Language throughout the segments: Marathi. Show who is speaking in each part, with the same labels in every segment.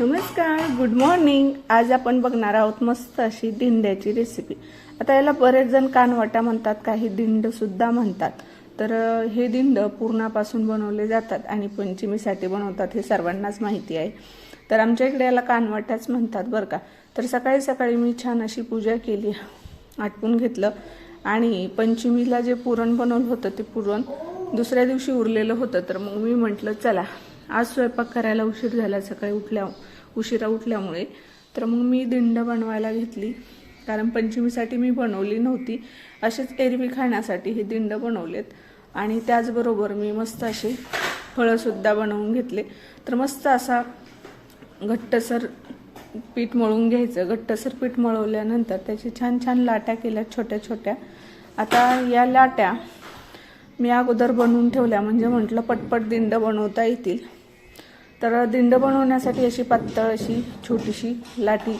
Speaker 1: नमस्कार गुड मॉर्निंग आज आपण बघणार आहोत मस्त अशी दिंड्याची रेसिपी आता याला बरेच जण कानवाटा म्हणतात काही दिंड सुद्धा म्हणतात. तर हे दिंड पूर्णापासून बनवले जातात आणि पंचमीसाठी बनवतात हे सर्वांनाच माहिती आहे. तर आमच्या इकडे याला कानवाट्याच म्हणतात बरं का. तर सकाळी सकाळी मी छान अशी पूजा केली आटपून घेतलं. आणि पंचमीला जे पुरण बनवलं होतं ते पुरण दुसऱ्या दिवशी उरलेलं होतं. तर मग मी म्हटलं चला आज स्वयंपाक करायला उशीर झाला सकाळी उठल्या उशिरा उठल्यामुळे. तर मग मी दिंड बनवायला घेतली. कारण पंचमीसाठी मी बनवली नव्हती. असेच एरवी खाण्यासाठी हे दिंड बनवलेत. आणि त्याचबरोबर मी मस्त असे फळंसुद्धा बनवून घेतले. तर मस्त असा घट्टसर पीठ मळून घ्यायचं. घट्टसर पीठ मळवल्यानंतर त्याची छान छान लाट्या केल्या छोट्या छोट्या. आता या लाट्या मी अगोदर बनवून ठेवल्या. म्हणजे म्हटलं पटपट दिंड बनवता येतील. तर दिंड बनवण्यासाठी अशी पातळ अशी छोटीशी लाटी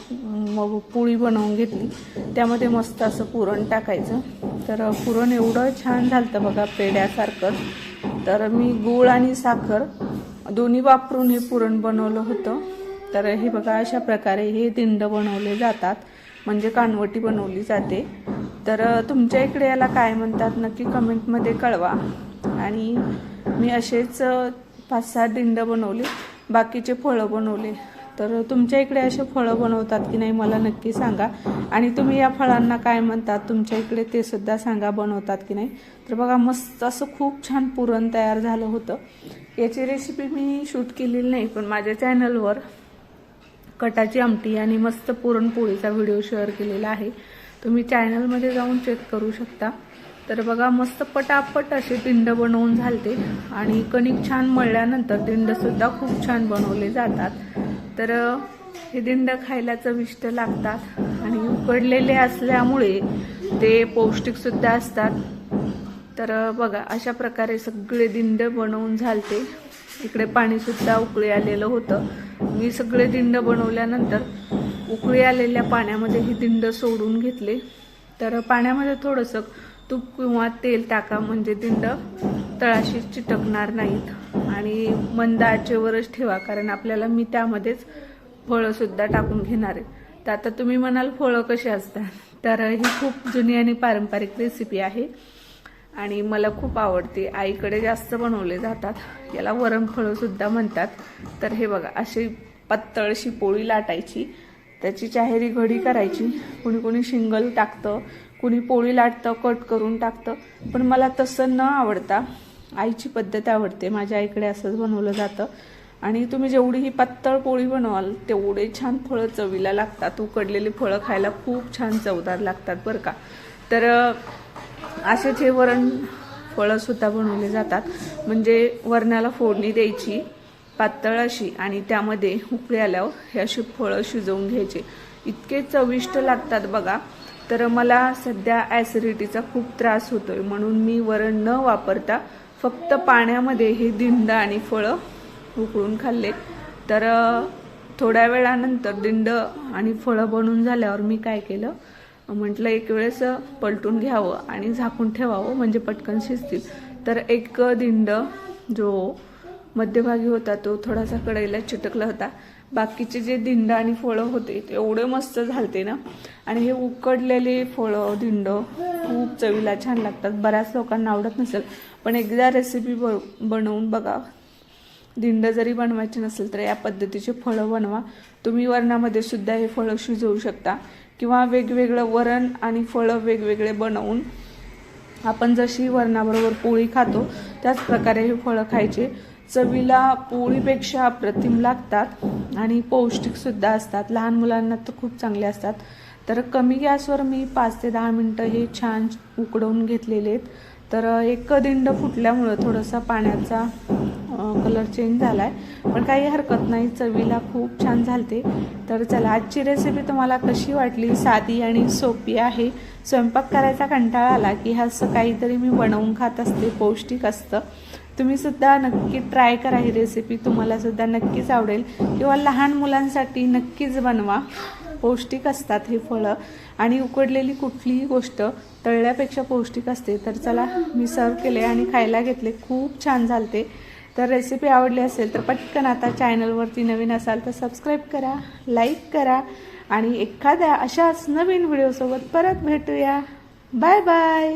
Speaker 1: मग पोळी बनवून घेतली. त्यामध्ये मस्त असं पुरण टाकायचं. तर पुरण एवढं छान झालं बघा पेड्यासारखं तर मी गूळ आणि साखर दोन्ही वापरून हे पुरण बनवलं होतं. तर हे बघा अशा प्रकारे हे दिंड बनवले जातात. म्हणजे कानवटी बनवली जाते. तर तुमच्या इकडे याला काय म्हणतात नक्की कमेंटमध्ये कळवा. आणि मी असेच पाच सहा दिंड बनवले. बाकीचे फळं बनवले. तर तुमच्या इकडे असे फळं बनवतात की नाही मला नक्की सांगा. आणि तुम्ही या फळांना काय म्हणतात तुमच्या इकडे ते सुद्धा सांगा बनवतात की नाही. तर बघा मस्त असं खूप छान पुरण तयार झालं होतं. याची रेसिपी मी शूट केलेली नाही पण माझ्या चॅनलवर कटाची आमटी आणि मस्त पुरणपोळीचा व्हिडिओ शेअर केलेला आहे. तुम्ही चॅनलमध्ये जाऊन चेक करू शकता. तर बघा मस्त पटापट असे दिंड बनवून झालते. आणि कणिक छान मळल्यानंतर दिंडसुद्धा खूप छान बनवले जातात. तर हे दिंड खायला चविष्ट लागतात. आणि उकडलेले असल्यामुळे ते पौष्टिकसुद्धा असतात. तर बघा अशा प्रकारे सगळे दिंड बनवून झालते. इकडे पाणीसुद्धा उकळी आलेलं होतं. मी सगळे दिंड बनवल्यानंतर उकळी आलेल्या पाण्यामध्ये ही दिंड सोडून घेतले. तर पाण्यामध्ये थोडंसं तूप किंवा तेल टाका म्हणजे दिंड तळाशी चिटकणार नाहीत. आणि मंद आचेवरच ठेवा कारण आपल्याला मी त्यामध्येच फळंसुद्धा टाकून घेणार आहे. तर आता तुम्ही म्हणाल फळं कशी असतात? तर ही खूप जुनी आणि पारंपरिक रेसिपी आहे. आणि मला खूप आवडते. आईकडे जास्त बनवले जातात. याला वरणफळं सुद्धा म्हणतात. तर हे बघा अशी पातळशी पोळी लाटायची. त्याची चाहेरी घडी करायची. कुणी कुणी शिंगल टाकतं. कुणी पोळी लाटतं कट करून टाकतं. पण मला तसं न आवडता आईची पद्धत आवडते. माझ्या आईकडे असंच बनवलं जातं. आणि तुम्ही जेवढी ही पातळ पोळी बनवाल तेवढे छान फळं चवीला लागतात. उकडलेली फळं खायला खूप छान चवदार लागतात बरं का. तर असेच हे वरण फळंसुद्धा बनवले जातात. म्हणजे वरणाला फोडणी द्यायची पातळ अशी आणि त्यामध्ये उकळी आल्यावर हे अशी फळं शिजवून घ्यायचे. इतके चविष्ट लागतात बघा. तर मला सध्या ॲसिडिटीचा खूप त्रास होतोय. म्हणून मी वरण न वापरता फक्त पाण्यामध्ये हे दिंड आणि फळं उकळून खाल्ले. तर थोड्या वेळानंतर दिंड आणि फळं बनून झाल्यावर मी काय केलं? म्हटलं एक वेळेस पलटून घ्यावं आणि झाकून ठेवावं म्हणजे पटकन शिजतील. तर एक दिंड जो मध्यभागी होता तो थोडासा कढईला चिटकला होता. बाकीचे जे धिंड आणि फळं होते ते एवढे मस्त झालते ना. आणि हे उकडलेले फळं धिंड खूप चवीला छान लागतात. बऱ्याच लोकांना आवडत नसेल पण एकदा रेसिपी ब बनवून बघा. धिंड जरी बनवायचे नसेल तर या पद्धतीचे फळं बनवा. तुम्ही वरणामध्ये सुद्धा हे फळं शिजवू शकता. किंवा वेगवेगळं वरण आणि फळं वेगवेगळे बनवून आपण जशी वरणाबरोबर पोळी खातो त्याच प्रकारे हे फळं खायचे. चवीला पोळीपेक्षा अप्रतिम लागतात आणि पौष्टिकसुद्धा असतात. लहान मुलांना तर खूप चांगले असतात. तर कमी गॅसवर मी पाच ते दहा मिनटं हे छान उकडवून घेतलेले आहेत. तर एक दिंड फुटल्यामुळं थोडासा पाण्याचा कलर चेंज झाला आहे पण काही हरकत नाही चवीला खूप छान झालते. तर चला आजची रेसिपी तुम्हाला कशी वाटली? साधी आणि सोपी आहे. स्वयंपाक करायचा कंटाळा आला की हा असं काहीतरी मी बनवून खात असते पौष्टिक असतं. तुम्ही सुद्धा नक्की ट्राय करा ही रेसिपी तुम्हाला सुद्धा नक्कीच आवडेल. किंवा लहान मुलांसाठी नक्कीच बनवा. पौष्टिक असतात हे फळं. आणि उकडलेली कुठलीही गोष्ट तळल्यापेक्षा पौष्टिक असते. तर चला मी सर्व केले आणि खायला घेतले. खूप छान झालते. तर रेसिपी आवडली असेल तर पटकन आता चॅनलवरती नवीन असाल तर सबस्क्राईब करा लाईक करा आणि एखाद्या अशाच नवीन व्हिडिओसोबत परत भेटूया. Bye bye